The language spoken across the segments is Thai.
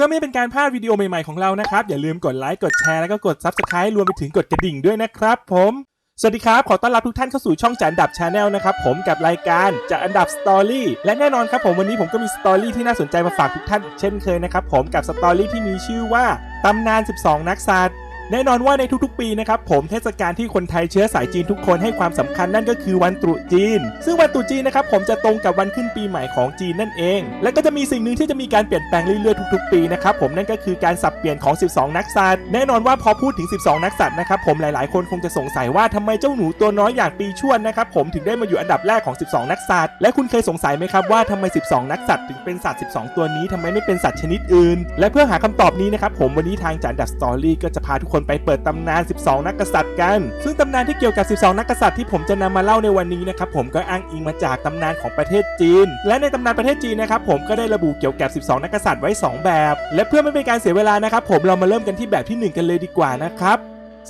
พื่อไม่ให้เป็นการพลาดวิดีโอใหม่ ๆ ของเรานะครับ อย่าลืมกดไลค์กดแชร์แล้วก็กด Subscribe รวมไปถึงกดกระดิ่งด้วยนะครับผมสวัสดีครับ ขอต้อนรับทุกท่านเข้าสู่ช่องจันดับชาแนลนะครับผมกับรายการจะอันดับสตอรี่และแน่นอนครับผมวันนี้ผมก็มีสตอรี่ที่น่าสนใจมาฝากทุกท่านเช่นเคยนะครับผมกับสตอรี่ที่มีชื่อว่าตำนาน 12 นักสัตว์ แน่นอนว่าในทุกๆ ปีนะครับผมเทศกาลที่คนไทยเชื้อสายจีนทุกคนให้ความสำคัญนั่นก็คือวันตรุษจีน ซึ่งวันตรุษจีนนะครับผมจะตรงกับวันขึ้นปีใหม่ของจีนนั่นเอง และก็จะมีสิ่งหนึ่งที่จะมีการเปลี่ยนแปลงเรื่อยๆทุกๆ ปีนะครับผมนั่นก็คือการสับเปลี่ยนของ 12 นักสัตว์แน่นอนว่าพอพูดถึง 12 นักสัตว์นะครับผมหลายๆ คนคงจะสงสัยว่าทำไมเจ้าหนูตัวน้อยอย่างปีชวดนะครับผมถึงได้มาอยู่อันดับแรกของ 12 นักสัตว์และคุณเคยสงสัยไหมครับว่าทำไม 12 นักสัตว์ถึงเป็นสัตว์ 12 ตัวนี้ทำไมไม่เป็นสัตว์ชนิดอื่น และเพื่อหาคำตอบนี้นะครับผมวันนี้ทางจันดับสตอรี่ก็จะพาทุกคนนไปเปิดตำนาน 12 นักกษัตริย์กัน ซึ่งตำนานที่เกี่ยวกับ 12 นักกษัตริย์ที่ผมจะนำมาเล่าในวันนี้นะครับผมก็อ้างอิงมาจากตำนานของประเทศจีน และในตำนานประเทศจีนนะครับผมก็ได้ระบุเกี่ยวกับ 12 นักกษัตริย์ไว้ 2 แบบ และเพื่อไม่เป็นการเสียเวลานะครับผมเรามาเริ่มกันที่แบบที่ 1 กันเลยดีกว่านะครับ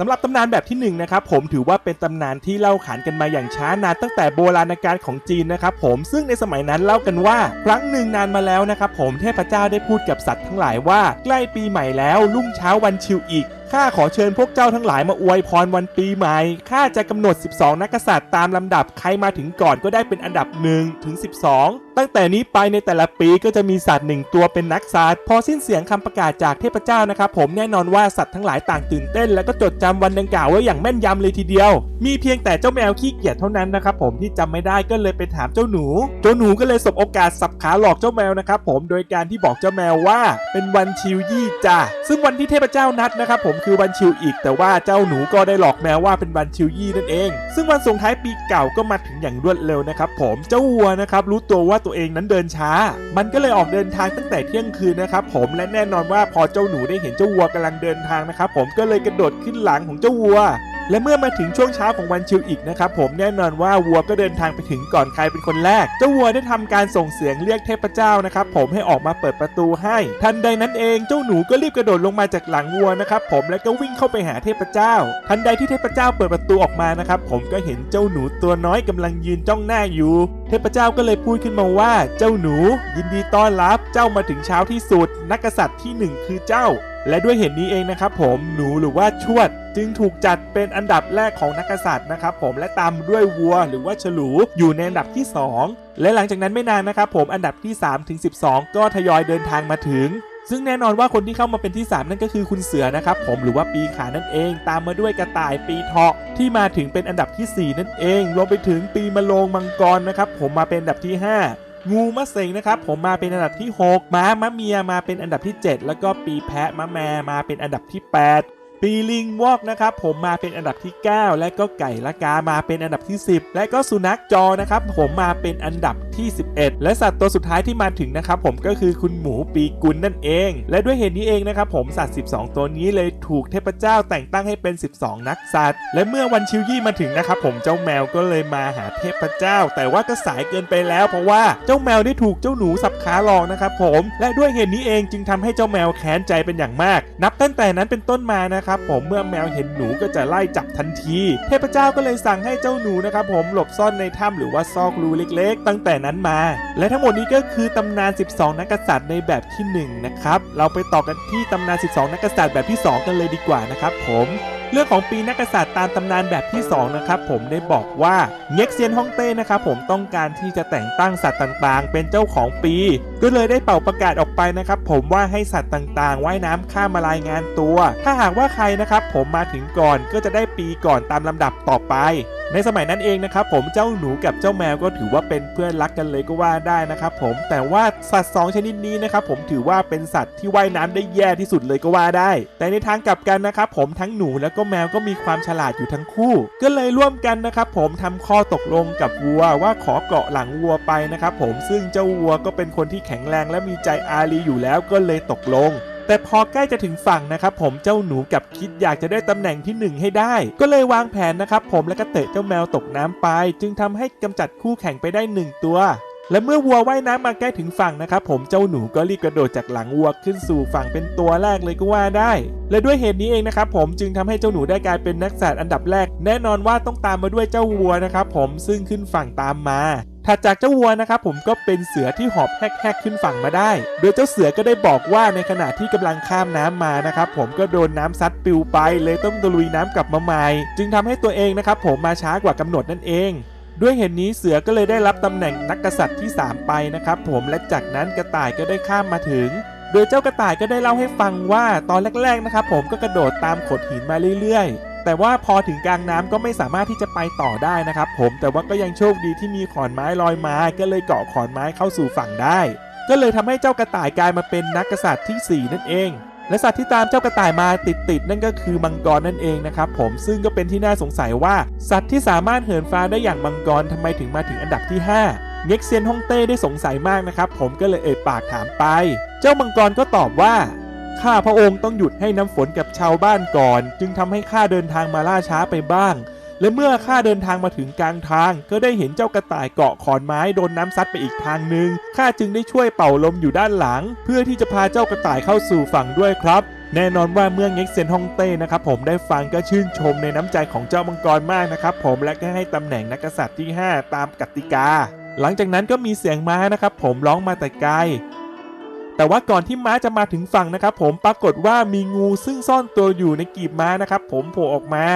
สำหรับตำนานแบบที่1นะครับผมถือว่าเป็นตำนานที่เล่าขานกันมาอย่างช้านานตั้งแต่โบราณกาลของจีนนะครับผมซึ่งในสมัยนั้นเล่ากันว่า ครั้งหนึ่งนานมาแล้วนะครับผมเทพเจ้าได้พูดกับสัตว์ทั้งหลายว่า ใกล้ปีใหม่แล้วรุ่งเช้าวันชิวอีก ข้าขอเชิญพวกเจ้าทั้งหลายมาอวยพรวันปีใหม่ ข้าจะกำหนด 12 นักกษัตริย์ตามลำดับ ใครมาถึงก่อนก็ได้เป็นอันดับ1ถึง 12 ตั้งแต่นี้ไปในแต่ละปีก็จะมีสัตว์หนึ่งตัวเป็นนักสัตว์พอสิ้นเสียงคำประกาศจากเทพเจ้านะครับผมแน่นอนว่าสัตว์ทั้งหลายต่างตื่นเต้น แล้วก็จดจำวันดังกล่าวไว้อย่างแม่นยำเลยทีเดียว มีเพียงแต่เจ้าแมวขี้เกียจเท่านั้นนะครับผมที่จำไม่ได้ก็เลยไปถามเจ้าหนู เจ้าหนูก็เลยสบโอกาสสับขาหลอกเจ้าแมวนะครับผมโดยการที่บอกเจ้าแมวว่า เป็นวันชิวยี่จ้าซึ่งวันที่เทพเจ้านัดนะครับผมคือวันชิวอีก แต่ว่าเจ้าหนูก็ได้หลอกแมวว่าเป็นวันชิวยี่นั่นเอง ซึ่งวันส่งท้ายปีเก่าก็มาถึงอย่างรวดเร็วนะครับผมเจ้าวัวนะครับรู้ตัวว่าตัวเองนั้นเดินช้า มันก็เลยออกเดินทางตั้งแต่เที่ยงคืนนะครับผมและแน่นอนว่าพอเจ้าหนูได้เห็นเจ้าวัวกำลังเดินทางนะครับผมก็เลยกระโดดขึ้นหลังของเจ้าวัว และเมื่อมาถึงช่วงเช้าของวันชิวอีกนะครับผมแน่นอนว่าวัวก็เดินทางไปถึงก่อนใครเป็นคนแรก เจ้าวัวได้ทำการส่งเสียงเรียกเทพเจ้านะครับผมให้ออกมาเปิดประตูให้ ทันใดนั้นเองเจ้าหนูก็รีบกระโดดลงมาจากหลังวัวนะครับผมแล้วก็วิ่งเข้าไปหาเทพเจ้า ทันใดที่เทพเจ้าเปิดประตูออกมานะครับผมก็เห็นเจ้าหนูตัวน้อยกำลังยืนจ้องหน้าอยู่ เทพเจ้าก็เลยพูดขึ้นมาว่า เจ้าหนู ยินดีต้อนรับเจ้ามาถึงเช้าที่สุด นักกษัตริย์ที่หนึ่งคือเจ้า และด้วยเหตุนนี้เองนะครับผมหนูหรือว่าชวด จึงถูกจัดเป็นอันดับแรกของนักษัตริย์นะครับผมและตามด้วยวัวหรือว่าฉลูอยู่ในอันดับที่ 2 และหลังจากนั้นไม่นานนะครับผมอันดับที่3ถึง12 ก็ทยอยเดินทางมาถึงซึ่งแน่นอนว่าคนที่เข้ามาเป็นที่ 3 นั่นก็คือคุณเสือนะครับผมหรือว่าปีขานั่นเอง ตามมาด้วยกระต่ายปีเถาะที่มาถึงเป็นอันดับทีสี่4 นั่นเองรวมไปถึงปีมะโรงมังกรนะครับผมมาเป็นอันดับที่ 5 งูมะเสงนะครับผมมาเป็นอันดับที่ 6 ม้ามะเมียมาเป็นอันดับที่ 7 แล้วก็ปีแพะมะแมมาเป็นอันดับที่ 8ปีลิงวอกนะครับผมมาเป็นอันดับที่ 9 และก็ไก่ละกามาเป็นอันดับที่ 10 และก็สุนัขจอนะครับผมมาเป็นอันดับ ที่ 11 และสัตว์ตัวสุดท้ายที่มาถึงนะครับผมก็คือคุณหมูปีกุลนั่นเอง และด้วยเหตุนี้เองนะครับผมสัตว์ 12 ตัวนี้เลยถูกเทพเจ้าแต่งตั้งให้เป็น 12 นักสัตว์ และเมื่อวันชิวยี่มาถึงนะครับผมเจ้าแมวก็เลยมาหาเทพเจ้า แต่ว่าก็สายเกินไปแล้ว เพราะว่าเจ้าแมวได้ถูกเจ้าหนูสับขาหลอกนะครับผมและด้วยเหตุนี้เองจึงทำให้เจ้าแมวแค้นใจเป็นอย่างมาก นับตั้งแต่นั้นเป็นต้นมานะครับผมเมื่อแมวเห็นหนูก็จะไล่จับทันที เทพเจ้าก็เลยสั่งให้เจ้าหนูนะครับผมหลบซ่อนในถ้ำหรือว่าซอกรูเล็ก ๆ ตั้งแต่นั้นมา และทั้งหมดนี้ก็คือตำนาน 12 นักกษัตริย์ในแบบที่ 1 นะครับ เราไปต่อกันที่ตำนาน 12 นักกษัตริย์แบบที่ 2 กันเลยดีกว่านะครับผมเรื่องของปีนักกษัตริย์ตามตำนานแบบที่ 2 นะครับผมได้บอกว่าเง็กเซียนฮ่องเต้นะครับผมต้องการที่จะแต่งตั้งสัตว์ต่างๆ เป็นเจ้าของปี ก็เลยได้เป่าประกาศออกไปนะครับผมว่าให้สัตว์ต่างๆ ว่ายน้ำข้ามมารายงานตัว ถ้าหากว่าใครนะครับผมมาถึงก่อนก็จะได้ปีก่อนตามลำดับต่อไป ในสมัยนั้นเองนะครับผมเจ้าหนูกับเจ้าแมวก็ถือว่าเป็นเพื่อนรักกันเลยก็ว่าได้นะครับผมแต่ว่าสัตว์สองชนิดนี้นะครับผมถือว่าเป็นสัตว์ที่ว่ายน้ำได้แย่ที่สุดเลยก็ว่าได้ แต่ในทางกลับกันนะครับผมทั้งหนูแล้วก็แมวก็มีความฉลาดอยู่ทั้งคู่ ก็เลยร่วมกันนะครับผมทำข้อตกลงกับวัวว่าขอเกาะหลังวัวไปนะครับผมซึ่งเจ้าวัวก็เป็นคนที่แข็งแรงและมีใจอารีอยู่แล้วก็เลยตกลง แต่พอใกล้จะถึงฝั่งนะครับผมเจ้าหนูกับคิดอยากจะได้ตำแหน่งที่หนึ่งให้ได้ ก็เลยวางแผนนะครับผมแล้วก็เตะเจ้าแมวตกน้ำไป จึงทำให้กำจัดคู่แข่งไปได้หนึ่งตัวและเมื่อวัวว่ายน้ำมาใกล้ถึงฝั่งนะครับผมเจ้าหนูก็รีบกระโดดจากหลังวัวขึ้นสู่ฝั่งเป็นตัวแรกเลยก็ว่าได้ และด้วยเหตุนี้เองนะครับผมจึงทำให้เจ้าหนูได้กลายเป็นนักสัตว์อันดับแรก แน่นอนว่าต้องตามมาด้วยเจ้าวัวนะครับผมซึ่งขึ้นฝั่งตามมา ถัดจากเจ้าวัวนะครับผมก็เป็นเสือที่หอบแฮกๆขึ้นฝั่งมาได้ โดยเจ้าเสือก็ได้บอกว่าในขณะที่กำลังข้ามน้ำมานะครับผมก็โดนน้ำซัดปิวไปเลยต้องตะลุยน้ำกลับมาใหม่ จึงทำให้ตัวเองนะครับผมมาช้ากว่ากำหนดนั่นเองด้วยเหตุนนี้เสือก็เลยได้รับตำแหน่งนักกษัตริย์ที่ 3 ไปนะครับผมและจากนั้นกระต่ายก็ได้ข้ามมาถึง โดยเจ้ากระต่ายก็ได้เล่าให้ฟังว่าตอนแรกๆนะครับผมก็กระโดดตามโขดหินมาเรื่อยๆ แต่ว่าพอถึงกลางน้ำก็ไม่สามารถที่จะไปต่อได้นะครับผมแต่ว่าก็ยังโชคดีที่มีขอนไม้ลอยมา ก็เลยเกาะขอนไม้เข้าสู่ฝั่งได้ ก็เลยทำให้เจ้ากระต่ายกลายมาเป็นนักกษัตริย์ที่ 4 นั่นเองและสัตว์ที่ตามเจ้ากระต่ายมาติดๆนั่นก็คือมังกรนั่นเองนะครับผมซึ่งก็เป็นที่น่าสงสัยว่า สัตว์ที่สามารถเหินฟ้าได้อย่างมังกรทำไมถึงมาถึงอันดับที่ 5 เง็กเซียนฮ่องเต้ได้สงสัยมากนะครับผมก็เลยเอ่ยปากถามไป เจ้ามังกรก็ตอบว่า ข้าพระองค์ต้องหยุดให้น้ำฝนกับชาวบ้านก่อน จึงทำให้ข้าเดินทางมาล่าช้าไปบ้าง และเมื่อข้าเดินทางมาถึงกลางทาง ก็ได้เห็นเจ้ากระต่ายเกาะขอนไม้โดนน้ำซัดไปอีกทางหนึ่งข้าจึงได้ช่วยเป่าลมอยู่ด้านหลัง เพื่อที่จะพาเจ้ากระต่ายเข้าสู่ฝั่งด้วยครับแน่นอนว่าเมื่อเง็กเซนฮ่องเต้นะครับผมได้ฟังก็ชื่นชมในน้ำใจของเจ้ามังกรมากนะครับผมและก็ให้ตำแหน่งนักษัตริย์ที่ 5 ตามกติกา หลังจากนั้นก็มีเสียงม้านะครับผมร้องมาแต่ไกล แต่ว่าก่อนที่ม้าจะมาถึงฝั่งนะครับผมปรากฏว่ามีงูซึ่งซ่อนตัวอยู่ในกีบม้านะครับผมโผล่ออกมา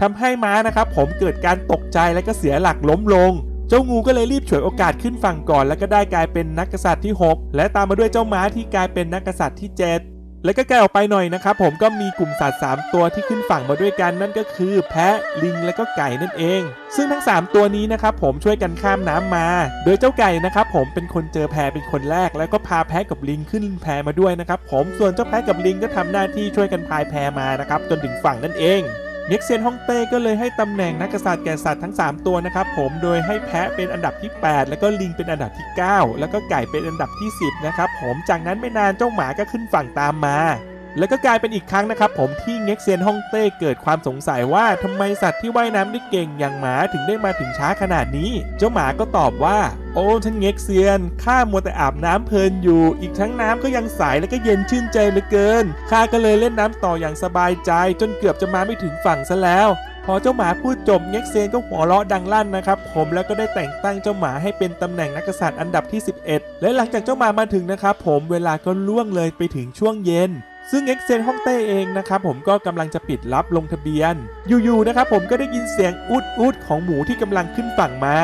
ทำให้ม้านะครับผมเกิดการตกใจและก็เสียหลักล้มลง เจ้างูก็เลยรีบฉวยโอกาสขึ้นฝั่งก่อน แล้วก็ได้กลายเป็นนักกษัตริย์ที่ 6 และตามมาด้วยเจ้าม้าที่กลายเป็นนักกษัตริย์ที่ 7 แล้วก็ไกลออกไปหน่อยนะครับผมก็มีกลุ่มสัตว์ 3 ตัวที่ขึ้นฝั่งมาด้วยกันนั่นก็คือ แพะลิงและก็ไก่นั่นเอง ซึ่งทั้ง 3 ตัวนี้นะครับผมช่วยกันข้ามน้ำมา โดยเจ้าไก่นะครับผมเป็นคนเจอแพเป็นคนแรก แล้วก็พาแพะกับลิงขึ้นแพมาด้วยนะครับผมส่วนเจ้าแพะกับลิงก็ทำหน้าที่ช่วยกันพายแพมานะครับจนถึงฝั่งนั่นเอง เน็กเซียนฮ่องเต้ก็เลยให้ตำแหน่งนักกษัตริย์แก่สัตว์ทั้ง 3 ตัวนะครับผมโดยให้แพะเป็นอันดับที่ 8 แล้วก็ลิงเป็นอันดับที่ 9 แล้วก็ไก่เป็นอันดับที่ 10นะครับผมจากนั้นไม่นานเจ้าหมาก็ขึ้นฝั่งตามมา แล้วก็กลายเป็นอีกครั้งนะครับผมที่เง็กเซียนฮ่องเต้เกิดความสงสัยว่าทำไมสัตว์ที่ว่ายน้ำได้เก่งอย่างหมาถึงได้มาถึงช้าขนาดนี้ เจ้าหมาก็ตอบว่า โอ้ท่านเง็กเซียนข้ามัวแต่อาบน้ำเพลินอยู่ อีกทั้งน้ำก็ยังใสและก็เย็นชื่นใจเหลือเกินข้าก็เลยเล่นน้ำต่ออย่างสบายใจ จนเกือบจะมาไม่ถึงฝั่งซะแล้วพอเจ้าหมาพูดจบเง็กเซียนก็หัวเราะดังลั่นนะครับผมแล้วก็ได้แต่งตั้งเจ้าหมาให้เป็นตำแหน่งนักกษัตริย์อันดับที่ 11 และหลังจากเจ้าหมามาถึงนะครับผมเวลาก็ล่วงเลยไปถึงช่วงเย็น ซึ่งเอ็กเซนฮ่องเต้เองนะครับผมก็กำลังจะปิดรับลงทะเบียน อยู่ๆนะครับผมก็ได้ยินเสียงอุดอุดของหมูที่กำลังขึ้นฝั่งมา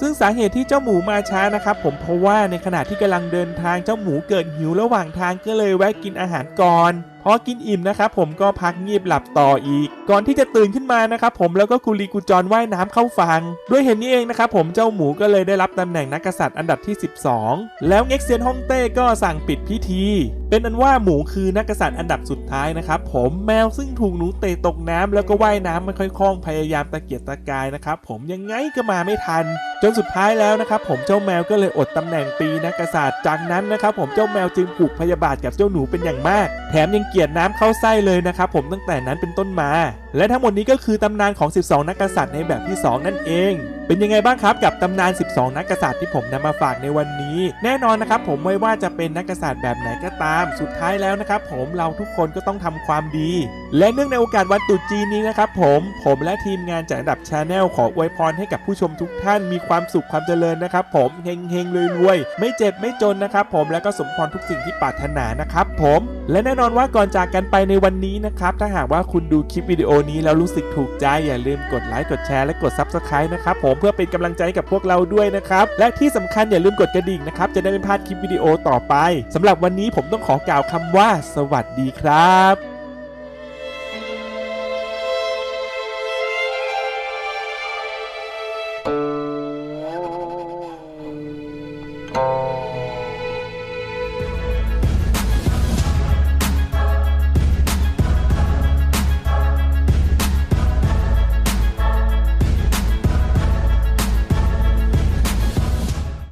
ซึ่งสาเหตุที่เจ้าหมูมาช้านะครับผมเพราะว่าในขณะที่กำลังเดินทางเจ้าหมูเกิดหิวระหว่างทางก็เลยแวะกินอาหารก่อนพอกินอิ่มนะครับผมก็พักเงียบหลับต่ออีก ก่อนที่จะตื่นขึ้นมานะครับผมแล้วก็กุลีกุจรว่ายน้ำเข้าฝั่งด้วยเหตุนี้เองนะครับผมเจ้าหมูก็เลยได้รับตำแหน่งนักกษัตริย์อันดับที่ 12 แล้วเง็กเซียนฮ่องเต้ก็สั่งปิดพิธี เป็นอันว่าหมูคือนักกษัตริย์อันดับสุดท้ายนะครับผมแมวซึ่งถูกหนูเตะตกน้ำแล้วก็ว่ายน้ำไม่ค่อยคล่องพยายามตะเกียกตะกายนะครับผมยังไงก็มาไม่ทัน จนสุดท้ายแล้วนะครับผมเจ้าแมวก็เลยอดตำแหน่งปีนักกษัตริย์จากนั้นนะครับผมเจ้าแมวจึงผูกพยาบาทกับเจ้าหนูเป็นอย่างมาก แถมยังเกียดน้ำเข้าไส้เลยนะครับผมตั้งแต่นั้นเป็นต้นมาและทั้งหมดนี้ก็คือตำนานของ 12 นักกษัตริย์ในแบบที่ 2 นั่นเอง เป็นยังไงบ้างครับกับตำนาน 12 นักกษัตริย์ที่ผมนำมาฝากในวันนี้ แน่นอนนะครับผมไม่ว่าจะเป็นนักกษัตริย์แบบไหนก็ตาม สุดท้ายแล้วนะครับผมเราทุกคนก็ต้องทำความดี และเนื่องในโอกาสวันตรุษจีนนี้นะครับผมผมและทีมงานจากอันดับชาแนลขออวยพรให้กับผู้ชมทุกท่านมีความสุขความเจริญนะครับผมเฮงเฮงรวยรวยๆไม่เจ็บไม่จนนะครับผมและก็สมพรทุกสิ่งที่ปรารถนานะครับผมและแน่นอนว่าก่อนจากกันไปในวันนี้นะครับถ้าหากว่าคุณดูคลิปวิดีโอนี้แล้วรู้สึกถูกใจอย่าลืมกดไลค์กดแชร์และกด Subscribe นะครับผมเพื่อเป็นกำลังใจกับพวกเราด้วยนะครับ และที่สำคัญอย่าลืมกดกระดิ่งนะครับ จะได้ไม่พลาดคลิปวิดีโอต่อไปสำหรับวันนี้ผมต้องขอกล่าวคำว่า สวัสดีครับ